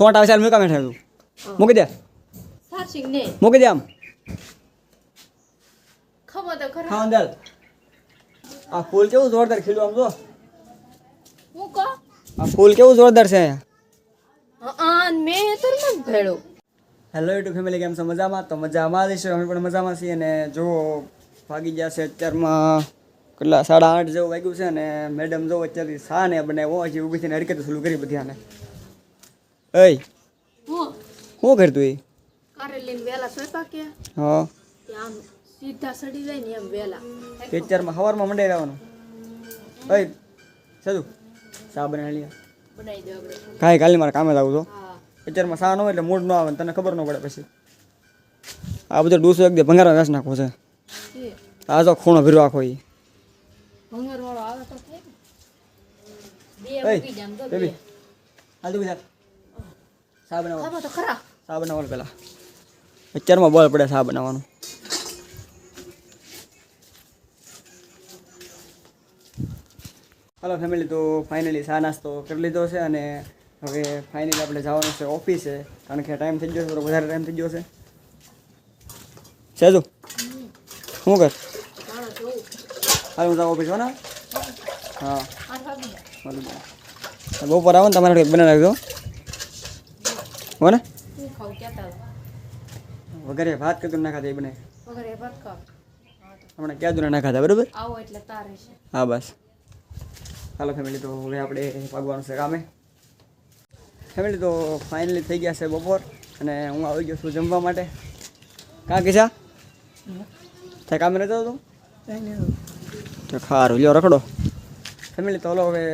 સોટ આવે ચાલ મૂકા થયું મૂકી દે. મૂકી દે આમ. હા અંદર આ ફૂલ કેવું જોરદાર ખીલું આમ જો. આ ફૂલ કેવું જોરદાર છે. અહીંયા હેલો યુટ્યુબ ફેમિલી કેમ છો? મજામાં? તો મજામાં જ છે અમે પણ મજામાં છીએ અને જો ભાગી ગયા છે અત્યારમાં કેટલા? સાડા આઠ જેવું વાગ્યું છે અને મેડમ જો અત્યારથી સા ને બનાવ્યો હજી ઊભી થઈને હરકત ચાલુ કરી બધી આને. એય હું? શું કરતું એ? કારે લઈને વેલા સોયપા કે? હા. આમ સીધા સડી જાય ને એમ વેલા તે અત્યારમાં સવારમાં મંડાઈ રહેવાનું એય સાધુ સા બનાવી લે. બનાવી દો આપણે. કાંઈ કાલે મારે કામે જ આવું છો. હા. અત્યારમાં સા ન હોય એટલે મૂડ ન આવે તને ખબર ન પડે પછી. આ બધો ડૂસો એક દે ભંગારા ઘાસ નાખો છે. આ તો ખૂણો ભીરો આખો એ ભંગાર વાળો આવે તો થાય બે ઉગી જામ તો બે. હાલ તું બીજા સા બનાવો તો ખરા. સા બનાવવાનું પહેલાં અત્યારમાં બોલ પડે સા બનાવવાનું હલો ફેમિલી તો ફાઇનલી સા નાસ્તો કરી લીધો છે અને હવે ફાઇનલી આપણે જવાનું છે ઓફિસે કારણ કે ટાઈમ થઈ ગયો છે વધારે ટાઈમ થઈ ગયો છે. સેજુ શું કર? હાલ હું જાઉં ઓફિસ હો ને? હા. બપોર આવો ને તમારે બનાવી રાખજો હો ને હતા. વગેરે ભાત કીધું ના ખાતા એ બને વગર ભાત ખાવ. હમણાં ક્યાં દૂર ના ખાતા બરાબર? આવો એટલે તારે છે. હા બસ. હાલો ફેમિલી તો હવે આપણે ભાગવાનું છે કામે. ફેમિલી તો ફાઇનલી થઈ ગયા છે બપોર અને હું આવી ગયો છું જમવા માટે. કાં કીધા ત્યાં કામે રહેતો તું? તો ખારું લ્યો રખડો. ફેમિલી તો હલો હવે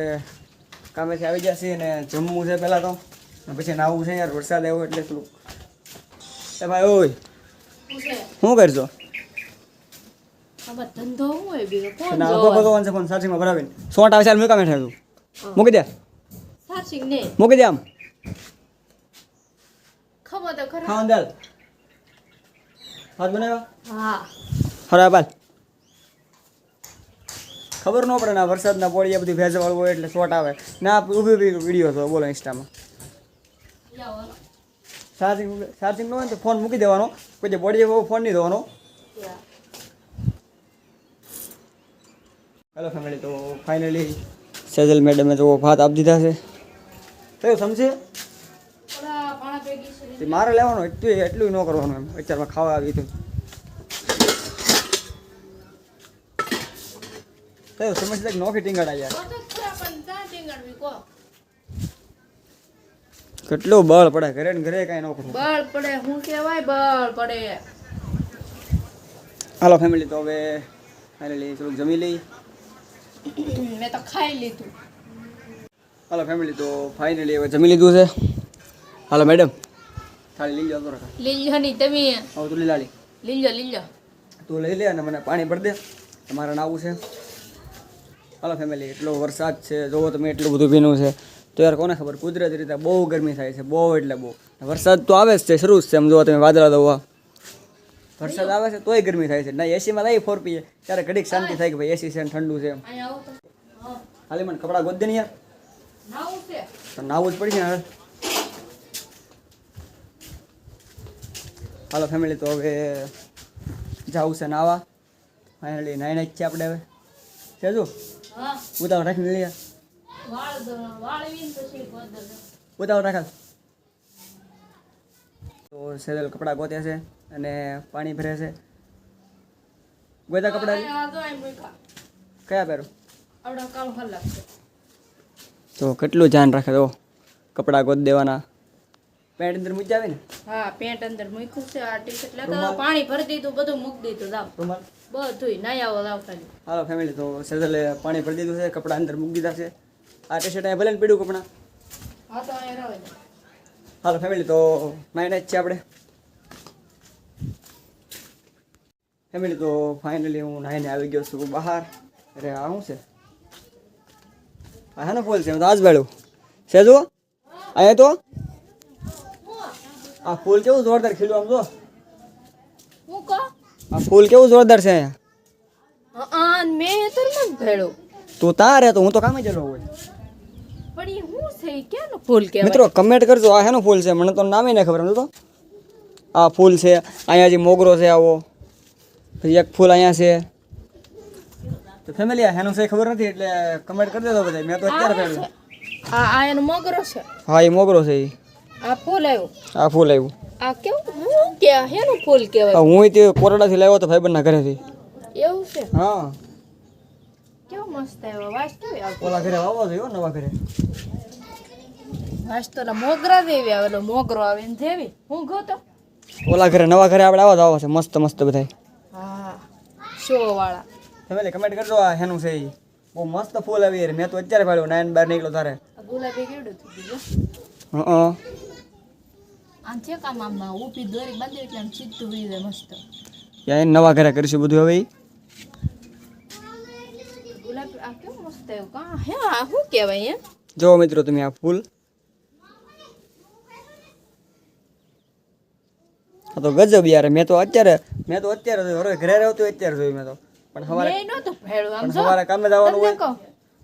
કામેથી આવી ગયા છીએ અને જમવું છે પહેલાં તો. પછી નાવું છે યાર વરસાદ આવ્યો એટલે થોડુંક એ ભાઈ ઓય શું કરશો? સોટ આવે ચાલ મૂકા બેઠા તું. મૂકી દે. મૂકી દે આમ. હા અંદર. હાથ બનાવ્યા? હા. ખરા બાલ. ખબર ન પડે ના વરસાદના પોળિયા બધું ભેજવાળું હોય એટલે શોટ આવે. ના ઊભી ઊભી વીડિયો હતો બોલો ઇન્સ્ટામાં. ચાર્જિંગ ચાર્જિંગ ન હોય ને તો ફોન મૂકી દેવાનો. પછી બોડી ફોન નહીં દેવાનો. હેલો ફેમિલી તો ફાઇનલી સેજલ મેડમે તો ભાત આપી દીધા છે. થયું સમજે? મારે લેવાનો એટલું એટલું ન કરવાનું એમ. અત્યારમાં ખાવા આવી હતું. થયું સમજતા કે નોખી ટીંગાડા યાર તો તો ખરા પણ ત્યાં ટીંગાડવી કહો. કેટલું બળ પડે? ઘરે ને ઘરે કાંઈ નોકરું બળ પડે હું કહેવાય બળ પડે. હાલો ફેમિલી તો હવે ફાઇનલી થોડુંક જમી લઈ મેં તો ખાઈ લીધું. હાલો ફેમિલી તો ફાઇનલી હવે જમી લીધું છે. હાલો મેડમ થાળી લઈ જાઓ તો રખા લીલો ની તમે. હવે તું લીલાડી લીલો. લીલો તું લઈ લે અને મને પાણી ભરી દે. તમારે નાવું છે. હાલો ફેમિલી એટલો વરસાદ છે જોવો તમે એટલું બધું ભીનું છે. તો યાર કોને ખબર? કુદરતી રીતે બહુ ગરમી થાય છે બહુ એટલે બહુ. વરસાદ તો આવે જ છે શરૂ જ છે એમ જોવો તમે વાદળા દવા. વરસાદ આવે છે તોય ગરમી થાય છે. ના એસીમાં લઈ ફોર પીએ. ત્યારે ઘડીક શાંતિ થાય કે ભાઈ એસી છે ઠંડુ છે ખાલી મને કપડાં ગોદ દે ને યાર. નાવું તો નાવું જ પડશે ને હાલો ફેમિલી તો હવે જાવું છે નાવા. ફાઇનલી નાઈ નાખી છે આપણે હવે. છે હા. ઉતાવળ રાખીને લઈએ ઉતાવળ રાખા તો સેજલ કપડાં ગોતે છે અને પાણી ભરે છે. ગોતા કપડાં. કયા પહેરું? તો કેટલું ધ્યાન રાખે તો કપડાં ગોત દેવાના. પેન્ટ અંદર મૂકી આવે ને હા પેન્ટ અંદર મૂક્યું છે આ ટી શર્ટ લેતો પાણી ભરી દીધું બધું મૂકી દીધું જાવ બધું બધુંય નાઈ આવો જાવ ખાલી. હાલો ફેમિલી તો સેજલે પાણી ભરી દીધું છે કપડાં અંદર મૂકી દીધા છે. આ ટી શર્ટ ભલે ને પીડ્યું કપડાં. હા હાલો ફેમિલી તો માઇનેજ છે આપણે ફેમિલી તો ફાઇનલી હું નાઈને આવી ગયો છું બહાર. અરે આ શું છે? આ ને ફૂલ છે? હું તો આજ ભેળું છે જુઓ. અહીંયા તો? આ ફૂલ કેવું જોરદાર ખીલું આમ જો આ ફૂલ કેવું જોરદાર છે અહીંયા? હા મેં તો ભેળો તું તાર તો હું તો કામે જતો હોય. એ ક્યાંનું ફૂલ કહેવાય? મિત્રો કમેન્ટ કરજો. આ હેનું ફૂલ છે? મને તો નામે ન ખબર તો આ ફૂલ છે. અહીંયા જે મોગરો છે આવો. પછી એક ફૂલ અહીંયા છે. તો ફેમિલી આ હેનું છે ખબર નથી એટલે કમેન્ટ કરી દેજો બધા મેં તો અત્યારે ફેમિલી આ આ એનો મોગરો છે? હા એ મોગરો છે એ. આ ફૂલ આવ્યું? આ ફૂલ આવ્યું. આ કેવું? હું કે હેનું ફૂલ કહેવાય? હું તે કોરડાથી લાવ્યો તો ભાઈબંધના ઘરેથી. એવું છે? હા. કેવો મસ્ત આવ્યો? વાસ કેવી ઓલા ઘરે આવો જોઈએ નવા ઘરે. વાસ તો ઓલા મોગરા જેવી આવે ઓલો મોગરો આવે ને હું ગો તો? ઓલા ઘરે નવા ઘરે આપણે આવો જ આવો છે મસ્ત મસ્ત બધાય. હા શો વાળા ફેમિલી કમેન્ટ કરજો આ હેનું છે એ બહુ મસ્ત ફૂલ આવી યાર મેં તો અત્યારે પાડ્યો નાઈન બાર નીકળ્યો તારે. આ ગુલાબી કેવડું થઈ ગયું હા? આમ છે કામ આમ ઊભી દોરી બાંધી એટલે આમ સીધું વી જાય મસ્ત. ત્યાં નવા ઘરે કરીશું બધું હવે ઈ. આ કેવું મસ્ત આવ્યું કા હે આ શું કહેવાય એમ? જો મિત્રો તમે આ ફૂલ આ તો ગજબ યાર. મેં તો અત્યારે મેં તો અત્યારે જોયું. હવે ઘરે રહેતો અત્યારે જોયું મેં તો. પણ સવારે મેં નહોતું ભેળું આમ જો. સવારે કામે જવાનું હોય.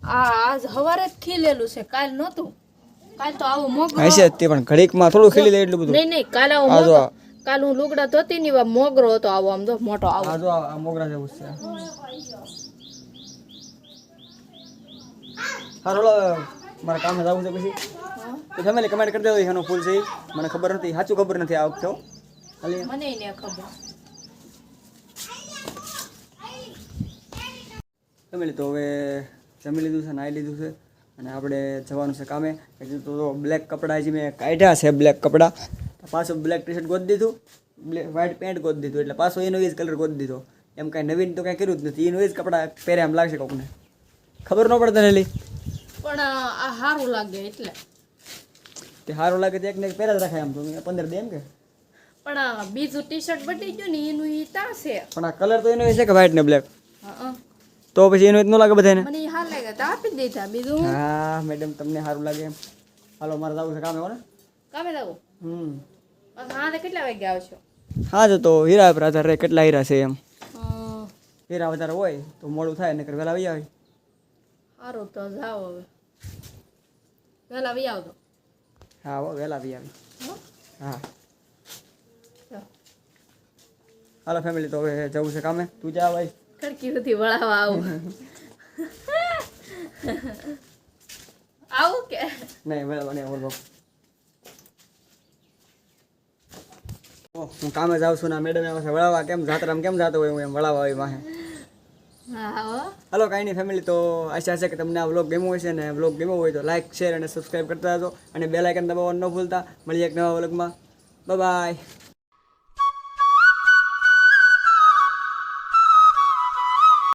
આ આજ હવારે જ ખીલેલું છે કાલ નહોતું. કાલ તો આવું મોગરો હશે તે પણ ઘડીકમાં થોડું ખીલી લે એટલું બધું. નહીં નહીં કાલ આવો મોગરો કાલ હું લુગડા ધોતી ની વા મોગરો હતો આવો આમ જો મોટો આવો. આ જો આ મોગરા જેવું છે. હા રોલો મારે કામે જવું છે પછી. તો ફેમિલી કમેન્ટ કરી દેજો એનો ફૂલ છે મને ખબર નથી સાચું ખબર નથી આ વખતે મને ને ખબર. ફેમિલી તો હવે જમી લીધું છે નાહી લીધું છે અને આપણે જવાનું છે કામે. તો બ્લેક કપડાં જે મેં કાઢ્યા છે બ્લેક કપડાં. પાછું બ્લેક ટી શર્ટ ગોતી દીધું. બ્લેક વ્હાઇટ પેન્ટ ગોતી દીધું. એટલે પાછો એનો એ જ કલર ગોતી દીધો. એમ કાંઈ નવીન તો કાંઈ કર્યું જ નથી. એનું એ જ કપડાં પહેરે એમ લાગશે કોકને. ખબર ન પડે તને પણ આ સારું લાગે એટલે. તે સારું લાગે તો એકને એક પહેરા જ રાખાય આમ તો. પંદર દે એમ કે? પણ આ બીજું ટી શર્ટ બટી ગયું ને એનું ઈ તા છે. પણ આ કલર તો એનો છે કે વ્હાઈટ ને બ્લેક હા તો પછી એનું જ ન લાગે બધાને મને હાલ લાગે તો આપી જ દીધા બીજું. હા મેડમ તમને સારું લાગે એમ. હાલો મારે જવું છે કામે હો ને? કામે જવું? હમ. હા તો કેટલા વાગે આવશો? હા તો તો હીરા પર આધાર રહે કેટલા હીરા છે એમ. હીરા વધારે હોય તો મોડું થાય નકર વહેલા આવી આવે. સારું તો જાઓ હવે. વહેલા આવી આવજો. હા હો વહેલા આવી. આવે હો? હા ચાલો. હાલો ફેમિલી તો હવે જવું છે કામે. તું જા ભાઈ. ખડકી સુધી વળાવા આવું. આવું કે? નહીં વહેલા નહીં બોલો હું કામે જાઉં છું ના મેડમ આવે છે વળાવવા કેમ જાતરામ કેમ જાતો હોય હું એમ વળાવા આવી વાહે હલો કાંઈ નહીં ફેમિલી તો આશા છે કે તમને આ વ્લોગ ગમ્યો હશે ને વ્લોગ ગમ્યો હોય તો લાઈક શેર અને સબસ્ક્રાઈબ કરતા હતો અને બે લાઇકન દબાવવાનું ન ભૂલતા. મળીએ એક નવા વ્લોગમાં બાય